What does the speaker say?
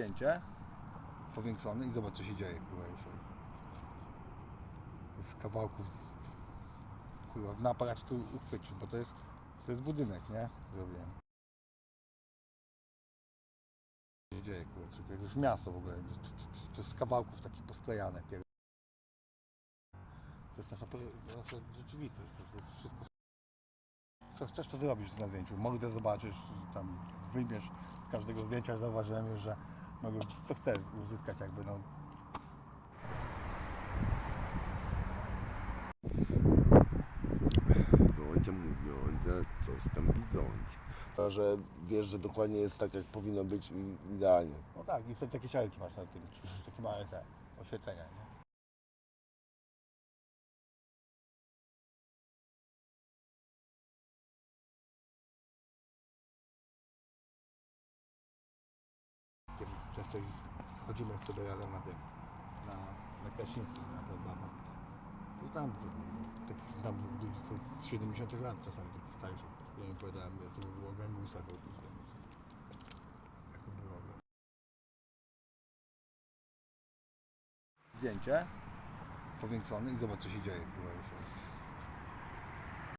zdjęcie powiększone i zobacz co się dzieje kurwa już. Z kawałków z- kurwa, na aparacie tu uchwycić, bo to jest, to jest budynek, nie? Zrobiłem. Co się dzieje kurwa, to już miasto w ogóle, to jest z kawałków takich posklejane. pier- To jest nasza, nasza rzeczywistość, to jest wszystko co chcesz to zrobić na zdjęciu. Mogę zobaczyć, tam wyjmiesz z każdego zdjęcia, zauważyłem już, że mogę, co chcę uzyskać jakby no. Ludzie mówiące, coś tam widzące. A że wiesz, że dokładnie jest tak, jak powinno być i idealnie. No tak, i wtedy takie siarki masz na tym, czy takie małe te oświecenia, nie? Kiedy Często chodzimy sobie razem na tym, na, na Krasińskim, na plac zabaw. I tam takich znam ludzi co z 70 lat czasami, takich starszych, którym opowiadałem, że to było gębusa, to jak to było. Zdjęcie powiększone i zobacz co się dzieje kurwa już.